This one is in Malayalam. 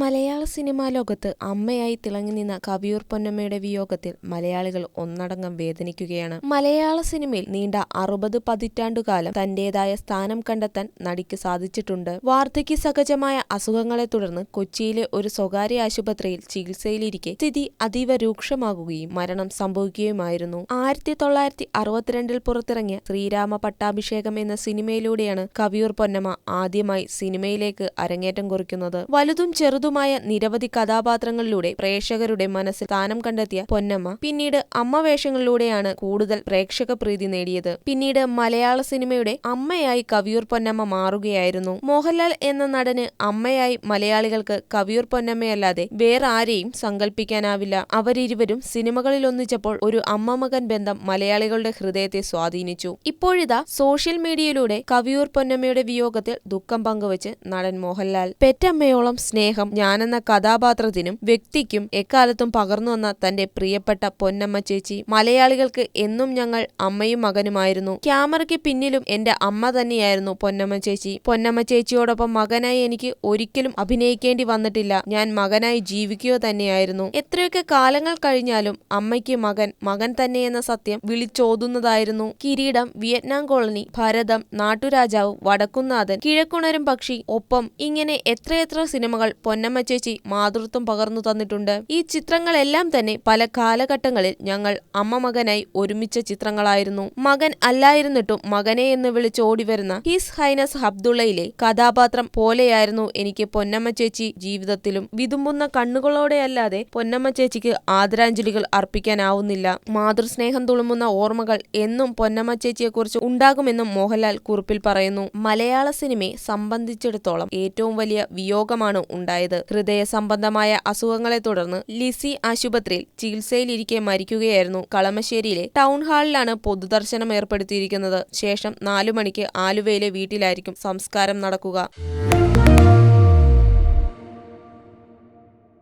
മലയാള സിനിമാ ലോകത്ത് അമ്മയായി തിളങ്ങി നിന്ന കവിയൂർ പൊന്നമ്മയുടെ വിയോഗത്തിൽ മലയാളികൾ ഒന്നടങ്കം വേദനിക്കുകയാണ്. മലയാള സിനിമയിൽ നീണ്ട അറുപത് പതിറ്റാണ്ടുകാലം തന്റേതായ സ്ഥാനം കണ്ടെത്താൻ നടിക്ക് സാധിച്ചിട്ടുണ്ട്. വാർദ്ധക്യ സഹജമായ അസുഖങ്ങളെ തുടർന്ന് കൊച്ചിയിലെ ഒരു സ്വകാര്യ ആശുപത്രിയിൽ ചികിത്സയിലിരിക്കെ സ്ഥിതി അതീവ രൂക്ഷമാകുകയും മരണം സംഭവിക്കുകയുമായിരുന്നു. ആയിരത്തി തൊള്ളായിരത്തി അറുപത്തിരണ്ടിൽ പുറത്തിറങ്ങിയ ശ്രീരാമ പട്ടാഭിഷേകം എന്ന സിനിമയിലൂടെയാണ് കവിയൂർ പൊന്നമ്മ ആദ്യമായി സിനിമയിലേക്ക് അരങ്ങേറ്റം കുറിക്കുന്നത്. വലുതും ചെറുതുമായ നിരവധി കഥാപാത്രങ്ങളിലൂടെ പ്രേക്ഷകരുടെ മനസ്സിൽ സ്ഥാനം കണ്ടെത്തിയ പൊന്നമ്മ പിന്നീട് അമ്മ വേഷങ്ങളിലൂടെയാണ് കൂടുതൽ പ്രേക്ഷക പ്രീതി നേടിയത്. പിന്നീട് മലയാള സിനിമയുടെ അമ്മയായി കവിയൂർ പൊന്നമ്മ മാറുകയായിരുന്നു. മോഹൻലാൽ എന്ന നടന് അമ്മയായി മലയാളികൾക്ക് കവിയൂർ പൊന്നമ്മയല്ലാതെ വേറെ ആരെയും സങ്കല്പിക്കാനാവില്ല അവരിരുവരും സിനിമകളിൽ ഒന്നിച്ചപ്പോൾ ഒരു അമ്മ മകൻ ബന്ധം മലയാളികളുടെ ഹൃദയത്തെ സ്വാധീനിച്ചു. ഇപ്പോഴിതാ സോഷ്യൽ മീഡിയയിലൂടെ കവിയൂർ പൊന്നമ്മയുടെ വിയോഗത്തിൽ ദുഃഖം പങ്കുവച്ച് നടൻ മോഹൻലാൽ. പെറ്റമ്മയോളം സ്നേഹം ഞാനെന്ന കഥാപാത്രത്തിനും വ്യക്തിക്കും എക്കാലത്തും പകർന്നു വന്ന തന്റെ പ്രിയപ്പെട്ട പൊന്നമ്മ ചേച്ചി മലയാളികൾക്ക് എന്നും ഞങ്ങൾ അമ്മയും മകനുമായിരുന്നു. ക്യാമറയ്ക്ക് പിന്നിലും എന്റെ അമ്മ തന്നെയായിരുന്നു പൊന്നമ്മ ചേച്ചി. പൊന്നമ്മ ചേച്ചിയോടൊപ്പം മകനായി എനിക്ക് ഒരിക്കലും അഭിനയിക്കേണ്ടി വന്നിട്ടില്ല. ഞാൻ മകനായി ജീവിക്കുക തന്നെയായിരുന്നു. എത്രയൊക്കെ കാലങ്ങൾ കഴിഞ്ഞാലും അമ്മയ്ക്ക് മകൻ മകൻ തന്നെയെന്ന സത്യം വിളിച്ചോതുന്നതായിരുന്നു. കിരീടം വിയറ്റ്നാം കോളനി ഭരതം നാട്ടുരാജാവ് വടക്കുന്നാഥൻ കിഴക്കുണരും പക്ഷി ഒപ്പം ഇങ്ങനെ എത്രയെത്ര സിനിമകൾ പൊന്നമ്മ ചേച്ചി മാതൃത്വം പകർന്നു തന്നിട്ടുണ്ട്. ഈ ചിത്രങ്ങളെല്ലാം തന്നെ പല കാലഘട്ടങ്ങളിൽ ഞങ്ങൾ അമ്മ മകനായി ഒരുമിച്ച ചിത്രങ്ങളായിരുന്നു. മകൻ അല്ലായിരുന്നിട്ടും മകനെ എന്ന് വിളിച്ച് ഓടിവരുന്ന ഹിസ് ഹൈനസ് ഹബ്ദുള്ളയിലെ കഥാപാത്രം പോലെയായിരുന്നു എനിക്ക് പൊന്നമ്മ ചേച്ചി ജീവിതത്തിലും. വിതുമ്പുന്ന കണ്ണുകളോടെയല്ലാതെ പൊന്നമ്മ ചേച്ചിക്ക് ആദരാഞ്ജലികൾ അർപ്പിക്കാനാവുന്നില്ല. മാതൃസ്നേഹം തുളുമ്പുന്ന ഓർമ്മകൾ എന്നും പൊന്നമ്മ ചേച്ചിയെക്കുറിച്ച് ഉണ്ടാകുമെന്നും മോഹൻലാൽ കുറിപ്പിൽ പറയുന്നു. മലയാള സിനിമയെ സംബന്ധിച്ചിടത്തോളം ഏറ്റവും വലിയ വിയോഗമാണ് ഉണ്ടായത്. ഹൃദയ സംബന്ധമായ അസുഖങ്ങളെ തുടർന്ന് ലിസി ആശുപത്രിയിൽ ചികിത്സയിലിരിക്കെ മരിക്കുകയായിരുന്നു. കളമശ്ശേരിയിലെ ടൗൺ ഹാളിലാണ് പൊതുദർശനം ഏർപ്പെടുത്തിയിരിക്കുന്നത്. ശേഷം നാലു മണിക്ക് ആലുവയിലെ വീട്ടിലായിരിക്കും സംസ്കാരം നടക്കുക.